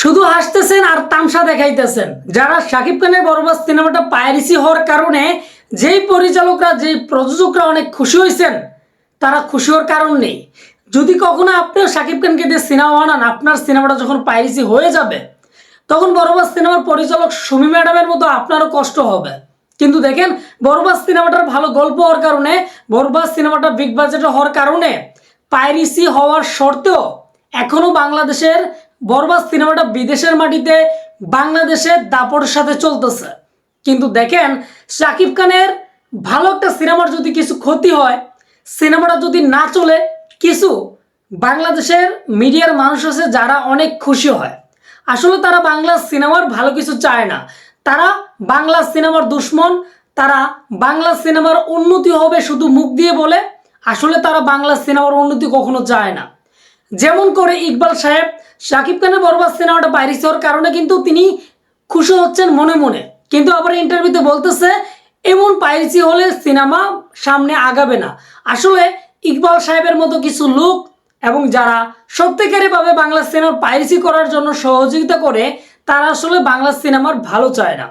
শুধু হাসতেছেন আর তামসা দেখাইতেছেন। যারা শাকিব খানের বরবাস সিনেমাটা পাইরেসি হওয়ার কারণে যেই পরিচালকরা, যেই প্রযোজকরা অনেক খুশি হয়েছেন তারা খুশি হওয়ার কারণ নেই। যদি কখনো আপনিও শাকিব খানকে দিয়ে সিনেমা বানান, আপনার সিনেমাটা যখন পাইরেসি হয়ে যাবে, তখন বরবাস সিনেমার পরিচালক সুমি ম্যাডামের মতো আপনারও কষ্ট হবে। কিন্তু দেখেন, বরবাস সিনেমাটার ভালো গল্প হওয়ার কারণে, বরবাস সিনেমাটা বিগ বাজেটে হওয়ার কারণে পাইরেসি হওয়ার সত্ত্বেও এখনও বাংলাদেশের বরবাস সিনেমাটা বিদেশের মাটিতে বাংলাদেশের দাপটের সাথে চলতেছে। কিন্তু দেখেন, শাকিব খানের ভালো একটা সিনেমার যদি কিছু ক্ষতি হয়, সিনেমাটা যদি না চলে, কিছু বাংলাদেশের মিডিয়ার মানুষ আছে যারা অনেক খুশি হয়। আসলে তারা বাংলা সিনেমার ভালো কিছু চায় না। তারা বাংলা সিনেমার দুশ্মন, তারা বাংলা সিনেমার উন্নতি হবে শুধু মুখ দিয়ে বলে, আসলে তারা বাংলা সিনেমার উন্নতি কখনো চায় না। যেমন করে ইকবাল সাহেব শাকিব খানের বরবাদ সিনেমাটা বাইরিস হওয়ার কারণে কিন্তু তিনি খুশি হচ্ছেন মনে মনে। কিন্তু আবার ইন্টারভিউতে বলতেছে, এমন পাইরেসি হলে সিনেমা সামনে আগাবে না। আসলে ইকবাল সাহেবের মতো কিছু লোক এবং যারা সত্যিকারীভাবে বাংলা সিনেমার পাইরেসি করার জন্য সহযোগিতা করে, তারা আসলে বাংলা সিনেমার ভালো চায় না।